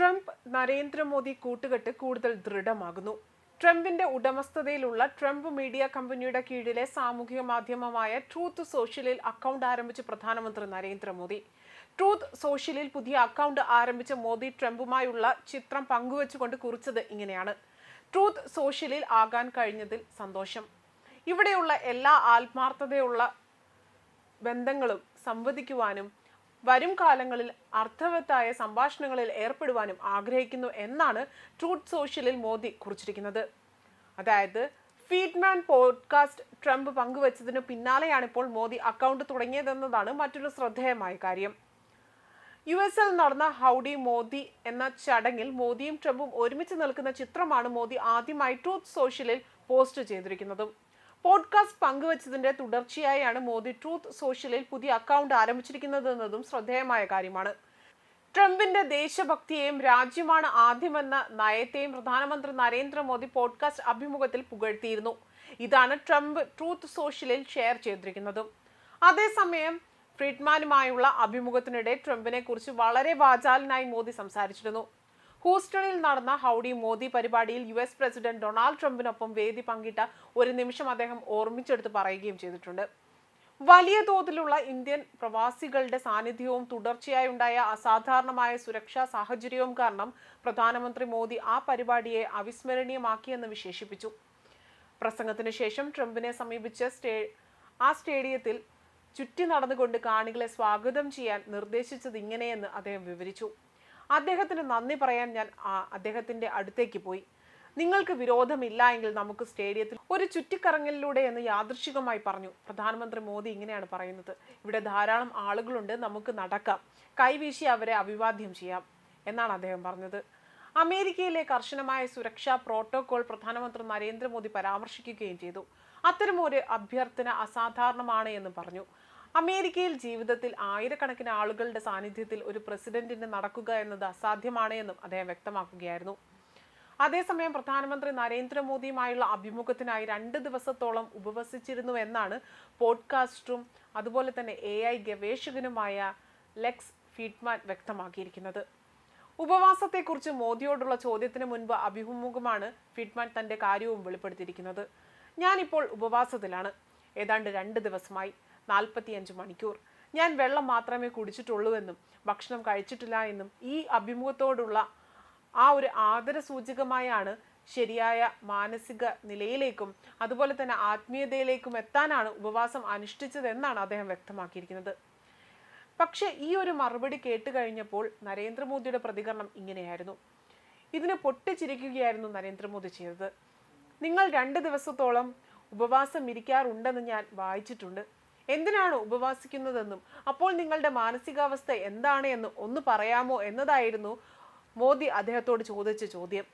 Trump Narendra Modi കൂട്ടുകെട്ട് കൂടുതൽ ദൃഢമാകുന്നു. ട്രംപിന്റെ ഉടമസ്ഥതയിലുള്ള ട്രംപ് മീഡിയ കമ്പനിയുടെ കീഴിലെ സാമൂഹിക മാധ്യമമായ ട്രൂത്ത് സോഷ്യലിൽ അക്കൗണ്ട് ആരംഭിച്ച പ്രധാനമന്ത്രി നരേന്ദ്രമോദി. ട്രൂത്ത് സോഷ്യലിൽ പുതിയ അക്കൗണ്ട് ആരംഭിച്ച മോദി ട്രംപുമായുള്ള ചിത്രം പങ്കുവച്ചുകൊണ്ട് കുറിച്ചത് ഇങ്ങനെയാണ്. ട്രൂത്ത് സോഷ്യലിൽ ആകാൻ കഴിഞ്ഞതിൽ സന്തോഷം. ഇവിടെയുള്ള എല്ലാ ആത്മാർത്ഥതയുള്ള ബന്ധങ്ങളും സംവദിക്കുവാനും വരും കാലങ്ങളിൽ അർത്ഥവത്തായ സംഭാഷണങ്ങളിൽ ഏർപ്പെടുവാനും ആഗ്രഹിക്കുന്നു എന്നാണ് ട്രൂത്ത് സോഷ്യലിൽ മോദി കുറിച്ചിരിക്കുന്നത്. അതായത് ഫീഡ്മാൻ പോഡ്കാസ്റ്റ് ട്രംപ് പങ്കുവച്ചതിന് പിന്നാലെയാണ് ഇപ്പോൾ മോദി അക്കൗണ്ട് തുടങ്ങിയതെന്നതാണ് മറ്റൊരു ശ്രദ്ധേയമായ കാര്യം. യു എസിൽ നടന്ന ഹൗഡി മോദി എന്ന ചടങ്ങിൽ മോദിയും ട്രംപും ഒരുമിച്ച് നിൽക്കുന്ന ചിത്രമാണ് മോദി ആദ്യമായി ട്രൂത്ത് സോഷ്യലിൽ പോസ്റ്റ് ചെയ്തിരിക്കുന്നതും. പോഡ്കാസ്റ്റ് പങ്കുവച്ചതിന്റെ തുടർച്ചയായാണ് മോദി ട്രൂത്ത് സോഷ്യലിൽ പുതിയ അക്കൗണ്ട് ആരംഭിച്ചിരിക്കുന്നതെന്നതും ശ്രദ്ധേയമായ കാര്യമാണ്. ട്രംപിന്റെ ദേശഭക്തിയെയും രാജ്യമാണ് ആദ്യമെന്ന നയത്തെയും പ്രധാനമന്ത്രി നരേന്ദ്രമോദി പോഡ്കാസ്റ്റ് അഭിമുഖത്തിൽ പുകഴ്ത്തിയിരുന്നു. ഇതാണ് ട്രംപ് ട്രൂത്ത് സോഷ്യലിൽ ഷെയർ ചെയ്തിരിക്കുന്നത്. അതേസമയം ഫ്രീഡ്മാനുമായുള്ള അഭിമുഖത്തിനിടെ ട്രംപിനെ കുറിച്ച് വളരെ വാചാലനായി മോദി സംസാരിച്ചിരുന്നു. ഹൂസ്റ്റണിൽ നടന്ന ഹൗഡി മോദി പരിപാടിയിൽ യു എസ് പ്രസിഡന്റ് ഡൊണാൾഡ് ട്രംപിനൊപ്പം വേദി പങ്കിട്ട ഒരു നിമിഷം അദ്ദേഹം ഓർമ്മിച്ചെടുത്ത് പറയുകയും ചെയ്തിട്ടുണ്ട്. വലിയ തോതിലുള്ള ഇന്ത്യൻ പ്രവാസികളുടെ സാന്നിധ്യവും തുടർച്ചയായി ഉണ്ടായ അസാധാരണമായ സുരക്ഷാ സാഹചര്യവും കാരണം പ്രധാനമന്ത്രി മോദി ആ പരിപാടിയെ അവിസ്മരണീയമാക്കിയെന്ന് വിശേഷിപ്പിച്ചു. പ്രസംഗത്തിന് ശേഷം ട്രംപിനെ സമീപിച്ച സ്റ്റേ ആ സ്റ്റേഡിയത്തിൽ ചുറ്റി നടന്നുകൊണ്ട് കാണികളെ സ്വാഗതം ചെയ്യാൻ നിർദ്ദേശിച്ചത് ഇങ്ങനെയെന്ന് അദ്ദേഹം വിവരിച്ചു. അദ്ദേഹത്തിന് നന്ദി പറയാൻ ഞാൻ അദ്ദേഹത്തിന്റെ അടുത്തേക്ക് പോയി. നിങ്ങൾക്ക് വിരോധമില്ല എങ്കിൽ നമുക്ക് സ്റ്റേഡിയത്തിൽ ഒരു ചുറ്റിക്കറങ്ങലിലൂടെ എന്ന് യാദൃശികമായി പറഞ്ഞു. പ്രധാനമന്ത്രി മോദി ഇങ്ങനെയാണ് പറയുന്നത്. ഇവിടെ ധാരാളം ആളുകളുണ്ട് നമുക്ക് നടക്കാം. കൈവീശി അവരെ അഭിവാദ്യം ചെയ്യാം എന്നാണ് അദ്ദേഹം പറഞ്ഞത്. അമേരിക്കയിലെ കർശനമായ സുരക്ഷാ പ്രോട്ടോകോൾ പ്രധാനമന്ത്രി നരേന്ദ്രമോദി പരാമർശിക്കുകയും ചെയ്തു. അത്തരമൊരു അഭ്യർത്ഥന അസാധാരണമാണ് എന്ന് പറഞ്ഞു. അമേരിക്കയിൽ ജീവിതത്തിൽ ആയിരക്കണക്കിന് ആളുകളുടെ സാന്നിധ്യത്തിൽ ഒരു പ്രസിഡന്റിന് നടക്കുക എന്നത് അസാധ്യമാണ് എന്നും അദ്ദേഹം വ്യക്തമാക്കുകയായിരുന്നു. അതേസമയം പ്രധാനമന്ത്രി നരേന്ദ്രമോദിയുമായുള്ള അഭിമുഖത്തിനായി രണ്ട് ദിവസത്തോളം ഉപവസിച്ചിരുന്നു എന്നാണ് പോഡ്കാസ്റ്ററും അതുപോലെ തന്നെ എ ഐ ഗവേഷകനുമായ ലെക്സ് ഫീഡ്മാൻ വ്യക്തമാക്കിയിരിക്കുന്നത്. ഉപവാസത്തെക്കുറിച്ച് മോദിയോടുള്ള ചോദ്യത്തിന് മുൻപ് അഭിമുഖമാണ് ഫീഡ്മാൻ തന്റെ കാര്യവും വെളിപ്പെടുത്തിയിരിക്കുന്നത്. ഞാനിപ്പോൾ ഉപവാസത്തിലാണ്. ഏതാണ്ട് രണ്ട് ദിവസമായി. നാൽപ്പത്തിയഞ്ച് മണിക്കൂർ. ഞാൻ വെള്ളം മാത്രമേ കുടിച്ചിട്ടുള്ളൂ എന്നും ഭക്ഷണം കഴിച്ചിട്ടില്ല എന്നും ഈ അഭിമുഖത്തോടുള്ള ആ ഒരു ആദര സൂചകമായാണ് ശരിയായ മാനസിക നിലയിലേക്കും അതുപോലെ തന്നെ ആത്മീയതയിലേക്കും എത്താനാണ് ഉപവാസം അനുഷ്ഠിച്ചതെന്നാണ് അദ്ദേഹം വ്യക്തമാക്കിയിരിക്കുന്നത്. പക്ഷെ ഈ ഒരു മറുപടി കേട്ട് കഴിഞ്ഞപ്പോൾ നരേന്ദ്രമോദിയുടെ പ്രതികരണം ഇങ്ങനെയായിരുന്നു. ഇതിന് പൊട്ടിച്ചിരിക്കുകയായിരുന്നു നരേന്ദ്രമോദി ചെയ്തത്. നിങ്ങൾ രണ്ട് ദിവസത്തോളം ഉപവാസം ഇരിക്കാറുണ്ടെന്ന് ഞാൻ വായിച്ചിട്ടുണ്ട്. എന്തിനാണ് ഉപവാസിക്കുന്നതെന്നും അപ്പോൾ നിങ്ങളുടെ മാനസികാവസ്ഥ എന്താണ് എന്ന് ഒന്ന് പറയാമോ എന്നതായിരുന്നു മോദി അദ്ദേഹത്തോട് ചോദിച്ച ചോദ്യം.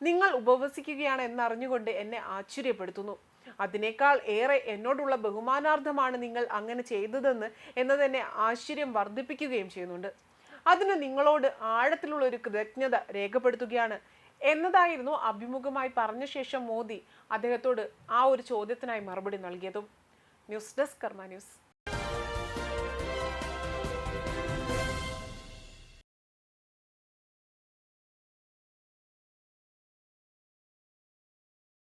നിങ്ങൾ ഉപവസിക്കുകയാണ് എന്നറിഞ്ഞുകൊണ്ട് എന്നെ ആശ്ചര്യപ്പെടുത്തുന്നു. അതിനേക്കാൾ ഏറെ എന്നോടുള്ള ബഹുമാനാർത്ഥമാണ് നിങ്ങൾ അങ്ങനെ ചെയ്തതെന്ന് എന്നതെന്നെ ആശ്ചര്യം വർദ്ധിപ്പിക്കുകയും ചെയ്യുന്നുണ്ട്. അതിന് നിങ്ങളോട് ആഴത്തിലുള്ള ഒരു കൃതജ്ഞത രേഖപ്പെടുത്തുകയാണ് എന്നതായിരുന്നു അഭിമുഖമായി പറഞ്ഞ ശേഷം മോദി അദ്ദേഹത്തോട് ആ ഒരു ചോദ്യത്തിനായി മറുപടി നൽകിയതും. ന്യൂസ് ഡെസ്ക് കർമ്മ ന്യൂസ്